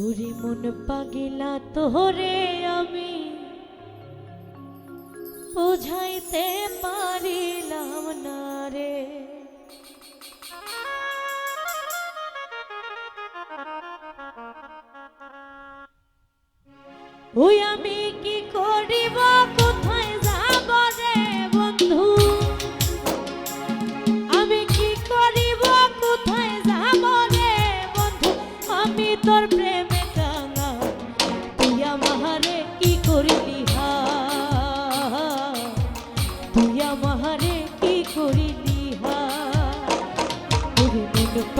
ওরে মন পাগিলা তোরে আমি। বুঝাইতে পারিলাম না রে। ওই আমি কি করিব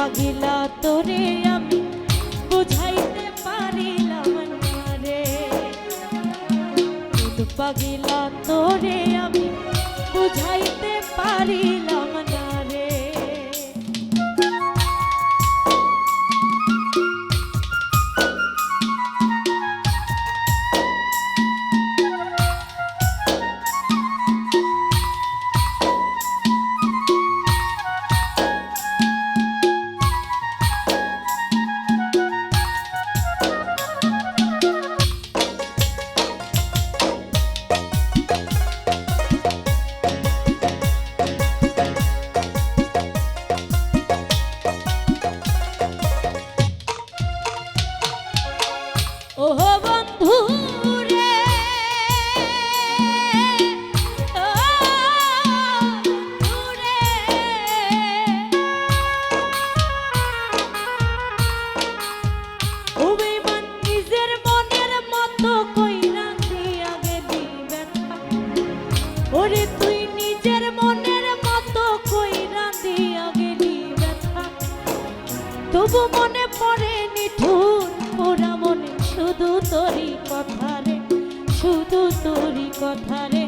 পাগিলা তোরে আমি বুঝাইতে পারিলাম না রে। পাগিলা তোরে আমি বুঝাইতে পারিলাম তবু মনে পড়ে নিঠুর, ওরা মনে শুধু তোরই কথা রে, শুধু তোরই কথা রে।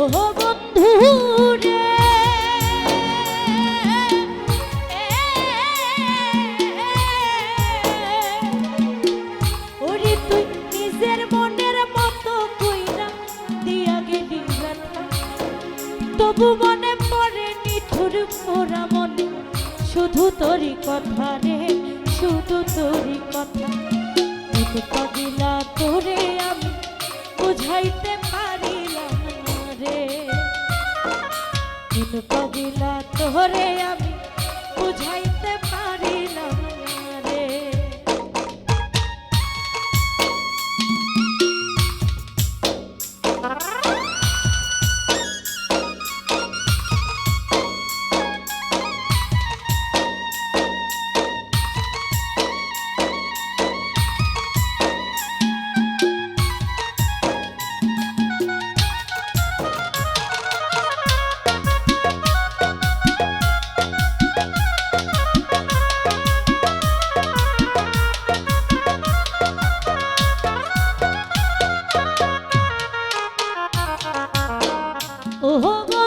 ও বন্ধু তবু মনে পড়ে নিঠুর মোরা মনে। শুধু তোরই কথা রে, শুধু তোরই কথা। পাগিলা তোরে আমি বুঝাইতে পারিলাম না রে। মন কবিলা তোরে আমি বুঝাইতে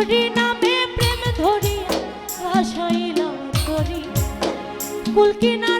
হরি নামে প্রেম ধরিয়া আশাইলাম করি। কুলকিনার